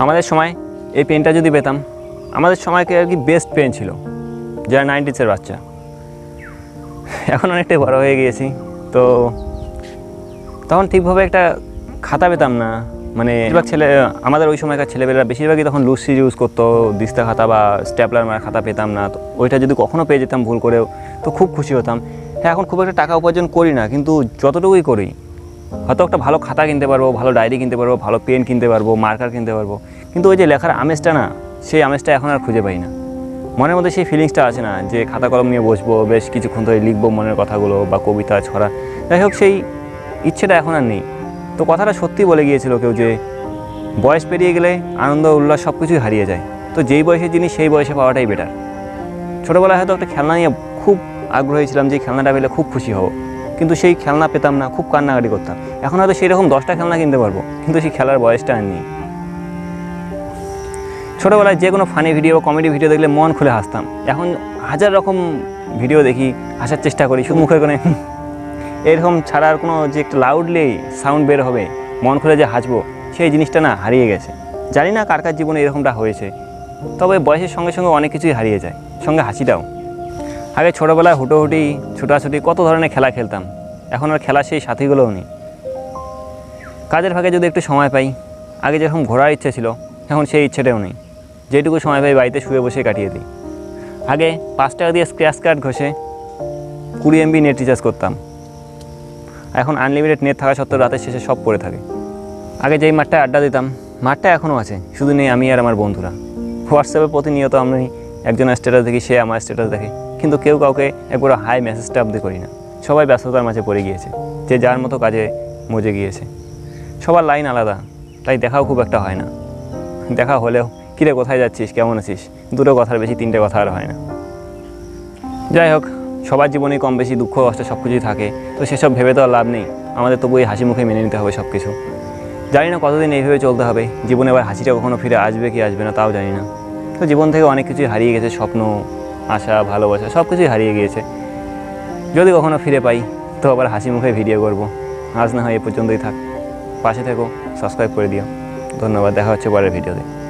আমাদের সময় এই পেনটা যদি পেতাম, আমাদের সময়কে আর কি বেস্ট পেন ছিল, যারা নাইনটিসের বাচ্চা। এখন অনেকটাই বড় হয়ে গিয়েছি, তো তখন ঠিকভাবে একটা খাতা পেতাম না। মানে বেশিরভাগ ছেলে, আমাদের ওই সময়কার ছেলেমেয়েরা বেশিরভাগই তখন লুসি ইউজ করতো, দিস্তা খাতা বা স্ট্যাপলার মারা খাতা পেতাম না, তো ওইটা যদি কখনও পেয়ে যেতাম ভুল করেও, তো খুব খুশি হতাম। হ্যাঁ এখন খুব একটা টাকা উপার্জন করি না, কিন্তু যতটুকুই করি হয়তো একটা ভালো খাতা কিনতে পারব, ভালো ডায়েরি কিনতে পারব, ভালো পেন কিনতে পারব মার্কার কিনতে পারব। কিন্তু ওই যে লেখার আমেজটা না, সেই আমেজটা এখন আর খুঁজে পাই না। মনের মধ্যে সেই ফিলিংসটা আছে না, যে খাতা কলম নিয়ে বসবো, বেশ কিছুক্ষণ ধরে লিখব মনের কথাগুলো বা কবিতা ছড়া। যাই হোক, সেই ইচ্ছেটা এখন আর নেই। তো কথাটা সত্যি বলে গিয়েছিল কেউ যে, বয়স পেরিয়ে গেলে আনন্দ, উল্লাস সব কিছুই হারিয়ে যায়। তো যেই বয়সের জিনিস, সেই বয়সে পাওয়াটাই বেটার ছোটোবেলায় হয়তো একটা খেলনা নিয়ে খুব আগ্রহী ছিলাম যে, খেলনাটা পেলে খুব খুশি হব। কিন্তু সেই খেলনা পেতাম না, খুব কান্নাকাটি করতাম। এখন হয়তো সেই রকম দশটা খেলনা কিনতে পারব, কিন্তু সেই খেলার বয়সটা আর নেই। ছোটোবেলায় যে কোনো ফানি ভিডিও কমেডি ভিডিও দেখলে মন খুলে হাসতাম। এখন হাজার রকম ভিডিও দেখি, হাসার চেষ্টা করি, শুধু মুখের কোণে। এরকম ছাড়া আর কোনো যে একটা লাউডলি সাউন্ড বের হবে, মন খুলে যে হাসবো, সেই জিনিসটা না হারিয়ে গেছে। জানি না কার কার জীবনে এরকমটা হয়েছে, তবে বয়সের সঙ্গে সঙ্গে অনেক কিছুই হারিয়ে যায়, সঙ্গে হাসিটাও। আগে ছোটোবেলায় হুটোহুটি, ছুটাছুটি কত ধরনের খেলা খেলতাম। এখন আর খেলা সেই সাথীগুলোও নেই। কাজের ফাঁকে যদি একটু সময় পাই, আগে যেরকম ঘোরার ইচ্ছে ছিল, এখন সেই ইচ্ছেটাও নেই। যেটুকু সময় পাই বাড়িতে শুয়ে বসে কাটিয়ে দিই। আগে পাঁচ টাকা দিয়ে স্ক্র্যাচ কার্ড ঘষে কুড়ি এমবি নেট রিচার্জ করতাম। এখন আনলিমিটেড নেট থাকা সত্ত্বেও রাতের শেষে সব পড়ে থাকে। আগে যেই মাঠটায় আড্ডা দিতাম, মাঠটা এখনও আছে। শুধু নেই আমি আর আমার বন্ধুরা। হোয়াটসঅ্যাপে প্রতিনিয়ত আমি একজনের স্ট্যাটাস দেখি, সে আমার স্ট্যাটাস দেখে। কিন্তু কেউ কাউকে একবার হাই মেসেজটা অব্দি করি না। সবাই ব্যস্ততার মাঝে পড়ে গিয়েছে। যে যার মতো কাজে মজে গিয়েছে। সবার লাইন আলাদা। তাই দেখাও খুব একটা হয় না। দেখা হলেও কিরে কোথায় যাচ্ছিস? কেমন আছিস? দুটো কথার বেশি, তিনটে কথা আর হয় না। যাই হোক, সবার জীবনে কম বেশি দুঃখ, কষ্ট সব কিছুই থাকে। তো সেসব ভেবে তো আর লাভ নেই। আমাদের তবু এই হাসি মুখে মেনে নিতে হবে সব কিছু জানি না কতদিন এইভাবে চলতে হবে। জীবনে আবার হাসিটা কখনো ফিরে আসবে কি আসবে না, তাও জানি না। তো জীবন থেকে অনেক কিছুই হারিয়ে গেছে, স্বপ্ন, আশা, ভালোবাসা সব কিছুই হারিয়ে গিয়েছে। যদি কখনো ফিরে পাই, তো আবার হাসি মুখে ভিডিও করব। আজ না হয় এ পর্যন্তই থাক। পাশে থেকো সাবস্ক্রাইব করে দিও। ধন্যবাদ, দেখা হচ্ছে পরের ভিডিওতে